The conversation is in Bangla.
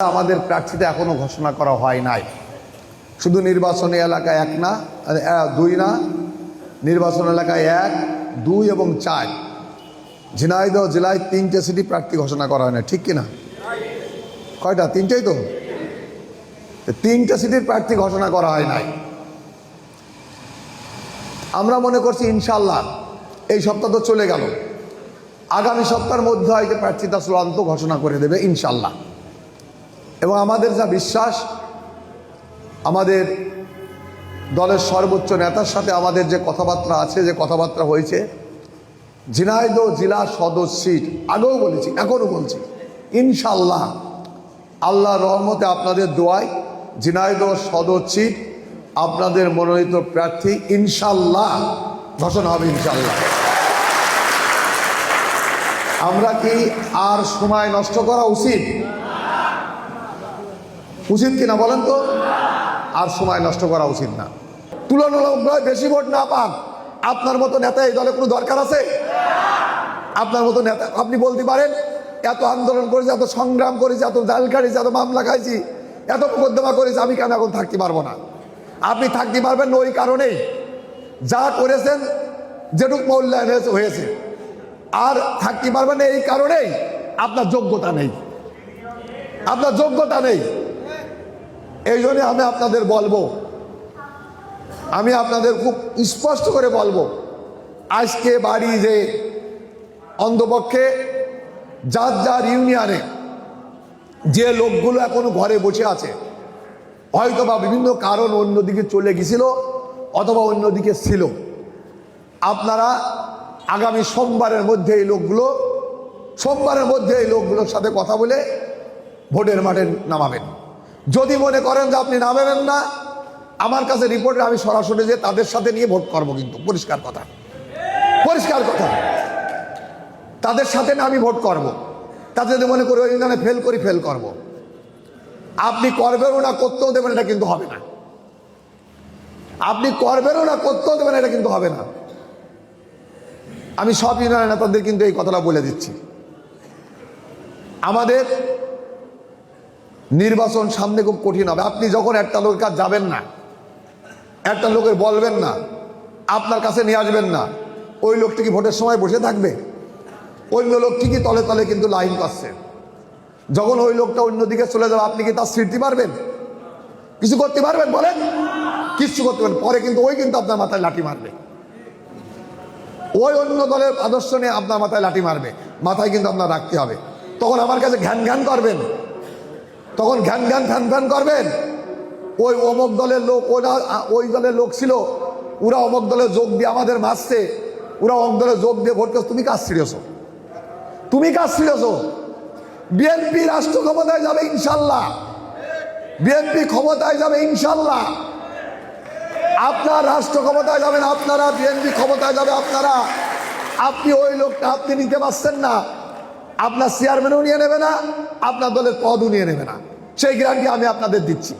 আমাদের প্রার্থীতে এখনও ঘোষণা করা হয় নাই। শুধু নির্বাচনী এলাকায় এক না দুই না, নির্বাচন এলাকায় এক, দুই এবং চার। ঝিনাইদহ জেলায় তিনটে সিটি প্রার্থী ঘোষণা করা হয় না ঠিক কিনা? কয়টা? তিনটেই তো। তিনটে সিটির প্রার্থী ঘোষণা করা হয় নাই। আমরা মনে করছি ইনশাল্লাহ এই সপ্তাহ তো চলে গেল। আগামী সপ্তাহের মধ্যে হয়তো প্রার্থীতা চূড়ান্ত ঘোষণা করে দেবে ইনশাল্লাহ এবং আমাদের যা বিশ্বাস, আমাদের দলের সর্বোচ্চ নেতার সাথে আমাদের যে কথাবার্তা আছে, যে কথাবার্তা হয়েছে, ঝিনাইদহ জেলা সদর সিট আগেও বলেছি, এখনও বলছি ইনশাল্লাহ আল্লাহ রহমতে আপনাদের দোয়ায় ঝিনাইদহ সদর সিট আপনাদের মনোনীত প্রার্থী ইনশাল্লাহ ঘোষণা হবে ইনশাল্লাহ আমরা কি আর সময় নষ্ট করা উচিত? উচিত কিনা বলেন তো? আর সময় নষ্ট করা উচিত না। তুলনামূলকভাবে বেশি ভোট না পান। আপনার মতো নেতা এই দলে কোনো দরকার আছে? আপনার মতো নেতা, আপনি বলতে পারেন, এত আন্দোলন করেছি, এত সংগ্রাম করেছি, এত জাল কাটিছি এত মামলা খাইছি, এত মোকদ্দমা করেছি, আমি কেন এখন থাকতে পারব না? আপনি থাকতে পারবেন ওই কারণেই। যা করেছেন, যেটুক মূল্যায়ন হয়েছে আর থাকতে পারবেন এই কারণেই আপনার যোগ্যতা নেই। আপনার যোগ্যতা নেই। এই জন্য আমি আপনাদের বলব। আমি আপনাদের খুব স্পষ্ট করে বলব, আজকে বাড়ি যে অন্ধপক্ষে, যার যার ইউনিয়নে যে লোকগুলো এখনও ঘরে বসে আছে হয়তো বা বিভিন্ন কারণ অন্যদিকে চলে গেছিল অথবা অন্যদিকে ছিল। আপনারা আগামী সোমবারের মধ্যে এই লোকগুলো, সোমবারের মধ্যে এই লোকগুলোর সাথে কথা বলে ভোটের মাঠে নামাবেন। যদি মনে করেন যে আপনি নামাবেন না, আমার কাছে রিপোর্টে আমি সরাসরি যে তাদের সাথে নিয়ে ভোট করব কিন্তু, পরিষ্কার কথা। পরিষ্কার কথা। তাদের সাথে না আমি ভোট করব। তাতে যদি মনে করি ওই ইউনিয়নে ফেল করি ফেল করব। আপনি করবেনও না, করতেও দেবেন, এটা কিন্তু হবে না। আপনি করবেনও না, করতেও দেবেন, এটা কিন্তু হবে না। আমি সব ইউনিয়নের নেতাদের কিন্তু এই কথাটা বলে দিচ্ছি। আমাদের নির্বাচন সামনে খুব কঠিন হবে। আপনি যখন একটা লোকের কাছে যাবেন না, একটা লোকের বলবেন না, আপনার কাছে নিয়ে আসবেন না, ওই লোকটি কি ভোটের সময় বসে থাকবে? অন্য লোক ঠিকই তলে তলে কিন্তু লাইন পাচ্ছে। যখন ওই লোকটা অন্যদিকে চলে যাবে, আপনি কি তার স্মৃতি পারবেন কিছু করতে পারবেন বলেন? কিচ্ছু করতে পারবেন। পরে কিন্তু ওই কিন্তু আপনার মাথায় লাঠি মারবে। ওই অন্য দলের আদর্শ নিয়ে আপনার মাথায় লাঠি মারবে। মাথায় কিন্তু আপনার রাখতে হবে। তখন আমার কাছে ঘ্যান ঘ্যান করবেন। তখন ঘ্যান ঘ্যান ফ্যান ফ্যান করবেন। ওই অমক দলের লোক, ওরা, ওই দলের লোক ছিল। ওরা অমক দলে যোগ দিয়ে আমাদের মারছে। ওরা অমক দলে যোগ দিয়ে ভোট তুমি কাজ ছিড়েছ তুমি কাজ ছিড়েছ বিএনপি রাষ্ট্র ক্ষমতায় যাবে ইনশাল্লাহ। বিএনপি ক্ষমতায় যাবে ইনশাল্লাহ। আপনার রাষ্ট্র ক্ষমতায় যাবেন আপনারা বিএনপি ক্ষমতায় যাবে আপনারা। আপনি ওই লোকটা আপনি নিতে পারছেন না। আপনার চেয়ারম্যানও নিয়ে নেবে না, আপনার দলের পদও নিয়ে নেবে না। সেই গ্যারান্টি আমি আপনাদের দিচ্ছি।